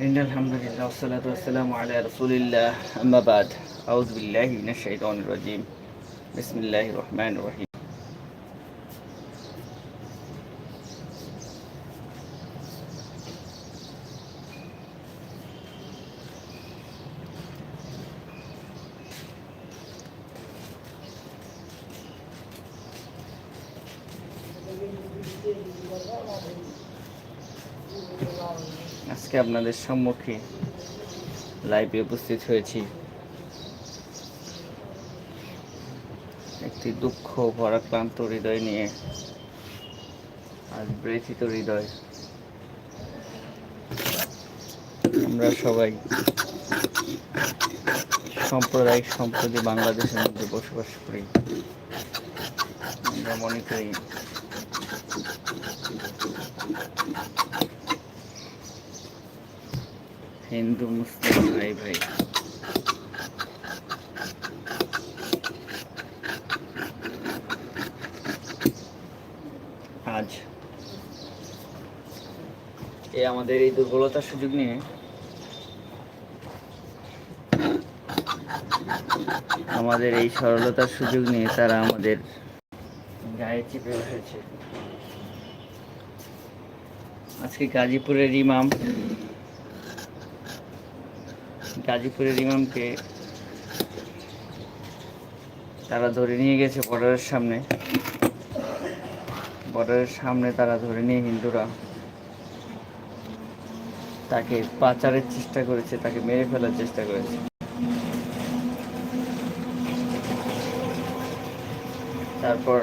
إن الحمد لله والصلاة والسلام على رسول الله. أما بعد أعوذ بالله من الشيطان الرجيم. بسم الله الرحمن الرحيم. আজকে আপনাদের সম্মুখে লাইভে উপস্থিত হয়েছি। একটি দুঃখ ভরাক্রান্ত হৃদয় নিয়ে আজ ব্যথিত হৃদয়। আমরা সবাই সাম্প্রদায়িক সম্প্রতি বাংলাদেশের মধ্যে বসবাস করি। আমরা মনে করি হিন্দু, মুসলিম, ভাই ভাই। আজ এ আমাদের এই দুর্বলতার সুযোগ নিয়ে আমাদের এই সরলতার সুযোগ নিয়ে তারা আমাদের গায়ে চেপে বসেছে। আজকে গাজীপুরের ইমাম গাজীপুরের ইমামকে তারা ধরে নিয়ে গেছে বর্ডারের সামনে। বর্ডারের সামনে তারা ধরে নিয়ে হিন্দুরা তাকে পাচারের চেষ্টা করেছে, তাকে মেরে ফেলার চেষ্টা করেছে। তারপর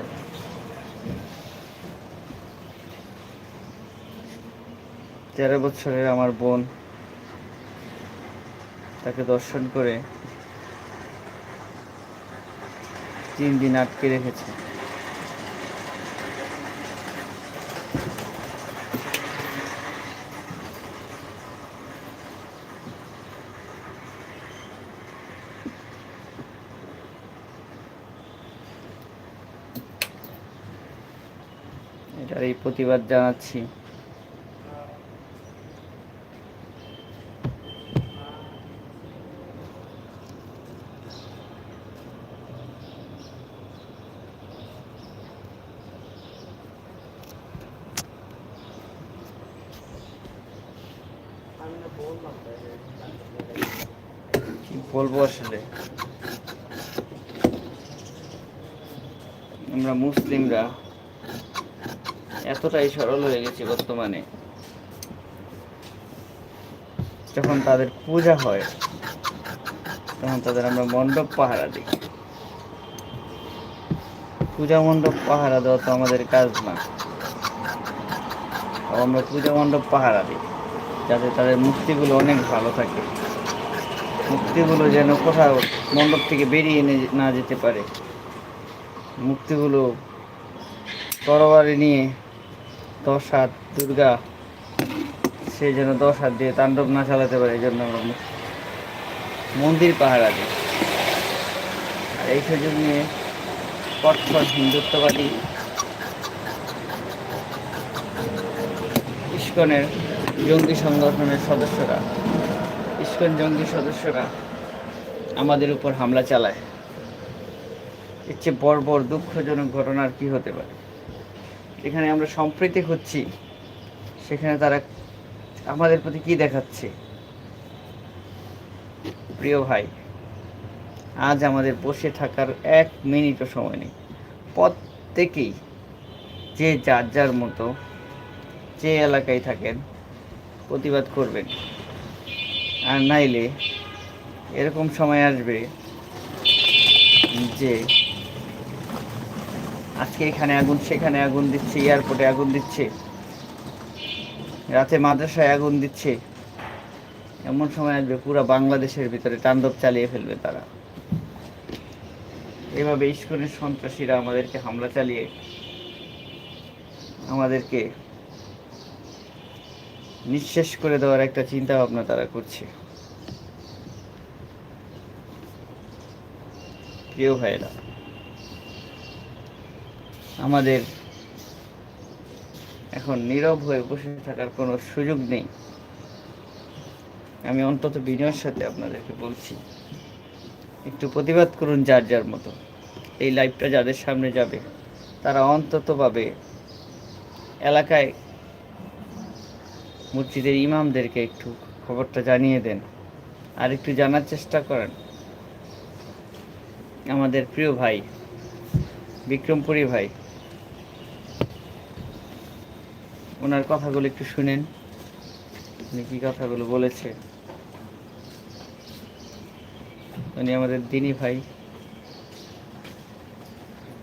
তেরো বছরের আমার বোন তাকে দর্শন করে তিন দিন আটকে রেখেছে। এটার এই প্রতিবাদ জানাচ্ছি। কি বলব আসলে। আমরা মুসলিমরা এতটাই সরল হয়ে গেছি বর্তমানে। যখন তাদের পূজা হয়, তখন তাদের আমরা মণ্ডপ পাহারা দিই। পূজা মণ্ডপ পাহারা দেওয়া তো আমাদের কাজ না। আমরা পূজা মণ্ডপ পাহারা দিই। যাতে তাদের মূর্তিগুলো অনেক ভালো থাকে। মূর্তিগুলো যেন কোথাও মণ্ডপ থেকে বেরিয়ে নে- যেতে পারে। মূর্তিগুলো তরবারি নিয়ে দশ হাত দুর্গা, সে যেন দশ হাত দিয়ে তাণ্ডব না চালাতে পারে এই জন্য মন্দির পাহারা দিই। আর এই সুযোগ নিয়ে কঠোর হিন্দুত্ববাদী ইস্কনের জঙ্গি সংগঠনের সদস্যরা, ইস্কন জঙ্গি সদস্যরা আমাদের উপর হামলা চালায়। এর চেয়ে বড় দুঃখজনক ঘটনার কি হতে পারে? এখানে আমরা সম্প্রীতি হচ্ছি সেখানে তারা আমাদের প্রতি কি দেখাচ্ছে? প্রিয় ভাই, আজ আমাদের বসে থাকার এক মিনিটও সময় নেই। প্রত্যেকেই যে যার যার মতো যে এলাকায় থাকেন প্রতিবাদ করবেন আর নাইলে এরকম সময় আসবে যে আজকে এখানে আগুন, সেখানে আগুন দিচ্ছে, এয়ারপোর্টে আগুন দিচ্ছে, রাতে মাদ্রাসায় আগুন দিচ্ছে, এমন সময় আসবে, পুরো বাংলাদেশের ভিতরে তাণ্ডব চালিয়ে ফেলবে তারা। এভাবে ইস্কনের সন্ত্রাসীরা আমাদেরকে হামলা চালিয়ে আমাদেরকে নিঃশেষ করে দেওয়ার একটা চিন্তা ভাবনা তারা করছে। প্রিয় ভাইরা আমাদের এখন নীরব হয়ে বসে থাকার কোনো সুযোগ নেই। আমি অন্তত বিনয়ের সাথে আপনাদেরকে বলছি, একটু প্রতিবাদ করুন যার যার মতো। এই লাইভটা যাদের সামনে যাবে, তারা অন্ততভাবে এলাকায় মসজিদের ইমামদেরকে একটু খবরটা জানিয়ে দেন আর একটু জানার চেষ্টা করেন। আমাদের প্রিয় ভাই বিক্রমপুরী ভাই ওনার কথাগুলো একটু শুনেন। উনি কি কথাগুলো বলেছে? উনি আমাদের দিনী ভাই।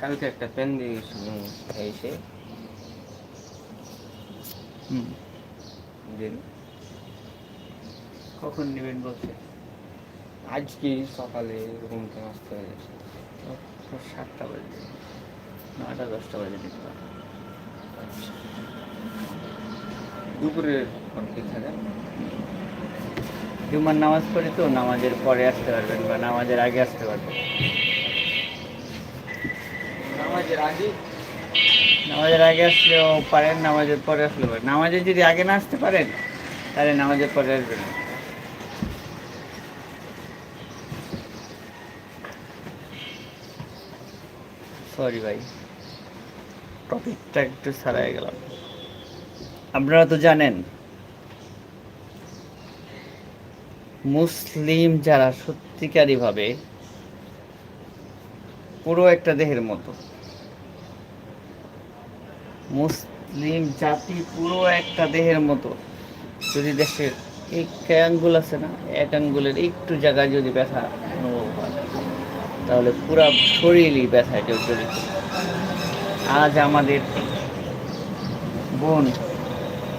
কালকে একটা পেন দিয়ে এসে হুম। দিন কখন নেবেন বলছে? আজকে সকালে ঘুম থেকে আসতে গেছে। সাতটা বাজে। নয়টা দশটা বাজে নিতে পারে দুপুরে থাকে? জুমার নামাজ পড়ে তো নামাজের পরে আসতে পারবেন বা নামাজের আগে আসতে পারবেন। নামাজের আগে নামাজের আগে আসলেও পারেন, নামাজের পরে আসলে পারেন নামাজে যদি আগে না আসতে পারেন, তাহলে নামাজের পরে আসবেন। সরি ভাই টপিকটা একটু ছাড়াই গেলাম আপনারা তো জানেন, মুসলিম যারা সত্যিকারী ভাবে পুরো একটা দেহের মতো মুসলিম জাতি পুরো একটা দেহের মতো। যদি দেশের এক আঙ্গুল আছে না, এক আঙ্গুলের একটু জায়গায় যদি ব্যথা অনুভব হয়, তাহলে পুরো শরীরই ব্যথায় জর্জরিত। আজ আমাদের বোন,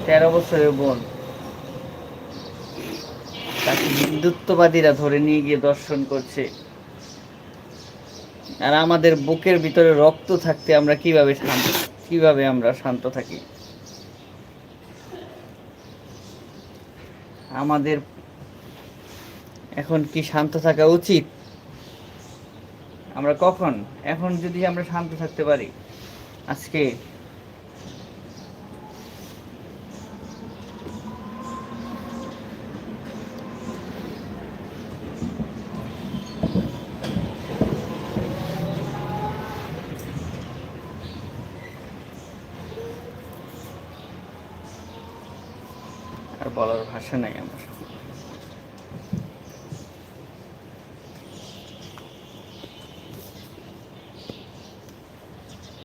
তেরো বছরের বোন, তাকে হিন্দুত্ববাদীরা ধরে নিয়ে গিয়ে দর্শন করছে। আর আমাদের বুকের ভিতরে রক্ত থাকতে আমরা কীভাবে শান্ত কীভাবে আমরা শান্ত থাকি? আমাদের এখন কি শান্ত থাকা উচিত? আমরা কখন? এখন যদি আমরা শান্ত থাকতে পারি, আজকে আর বলার ভাষা নাই আমার।